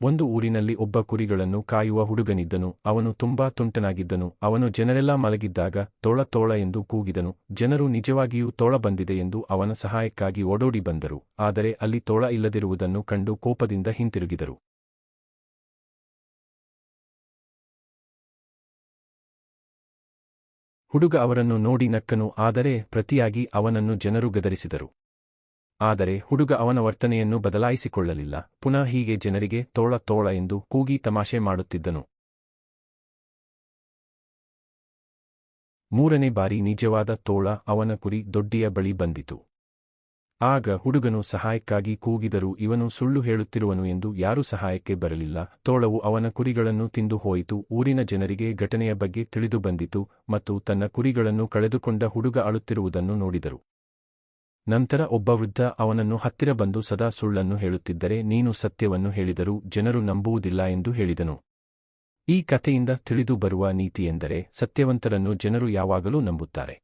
ಒಂದು ಊರಿನಲ್ಲಿ ಒಬ್ಬ ಕುರಿಗಳನ್ನು ಕಾಯುವ ಹುಡುಗನಿದ್ದನು. ಅವನು ತುಂಬಾ ತುಂಟನಾಗಿದ್ದನು. ಅವನು ಜನರೆಲ್ಲ ಮಲಗಿದ್ದಾಗ ತೋಳ ತೋಳ ಎಂದು ಕೂಗಿದನು. ಜನರು ನಿಜವಾಗಿಯೂ ತೋಳ ಬಂದಿದೆ ಎಂದು ಅವನ ಸಹಾಯಕ್ಕಾಗಿ ಓಡೋಡಿ ಬಂದರು. ಆದರೆ ಅಲ್ಲಿ ತೋಳ ಇಲ್ಲದಿರುವುದನ್ನು ಕಂಡು ಕೋಪದಿಂದ ಹಿಂತಿರುಗಿದರು. ಹುಡುಗ ಅವರನ್ನು ನೋಡಿ ನಕ್ಕನು, ಆದರೆ ಪ್ರತಿಯಾಗಿ ಅವನನ್ನು ಜನರು ಗದರಿಸಿದರು. ಆದರೆ ಹುಡುಗ ಅವನ ವರ್ತನೆಯನ್ನು ಬದಲಾಯಿಸಿಕೊಳ್ಳಲಿಲ್ಲ, ಪುನಃ ಹೀಗೆ ಜನರಿಗೆ ತೋಳ ತೋಳ ಎಂದು ಕೂಗಿ ತಮಾಷೆ ಮಾಡುತ್ತಿದ್ದನು. ಮೂರನೇ ಬಾರಿ ನಿಜವಾದ ತೋಳ ಅವನ ಕುರಿ ದೊಡ್ಡಿಯ ಬಳಿ ಬಂದಿತು. ಆಗ ಹುಡುಗನು ಸಹಾಯಕ್ಕಾಗಿ ಕೂಗಿದರೂ ಇವನು ಸುಳ್ಳು ಹೇಳುತ್ತಿರುವನು ಎಂದು ಯಾರೂ ಸಹಾಯಕ್ಕೆ ಬರಲಿಲ್ಲ. ತೋಳವು ಅವನ ಕುರಿಗಳನ್ನು ತಿಂದು ಹೋಯಿತು. ಊರಿನ ಜನರಿಗೆ ಘಟನೆಯ ಬಗ್ಗೆ ತಿಳಿದು ಬಂದಿತು ಮತ್ತು ತನ್ನ ಕುರಿಗಳನ್ನು ಕಳೆದುಕೊಂಡ ಹುಡುಗ ಅಳುತ್ತಿರುವುದನ್ನು ನೋಡಿದರು. ನಂತರ ಒಬ್ಬ ವೃದ್ಧ ಅವನನ್ನು ಹತ್ತಿರ ಬಂದು ಸದಾ ಸುಳ್ಳನ್ನು ಹೇಳುತ್ತಿದ್ದರೆ ನೀನು ಸತ್ಯವನ್ನು ಹೇಳಿದರೂ ಜನರು ನಂಬುವುದಿಲ್ಲ ಎಂದು ಹೇಳಿದನು. ಈ ಕಥೆಯಿಂದ ತಿಳಿದು ಬರುವ ನೀತಿಯೆಂದರೆ ಸತ್ಯವಂತರನ್ನು ಜನರು ಯಾವಾಗಲೂ ನಂಬುತ್ತಾರೆ.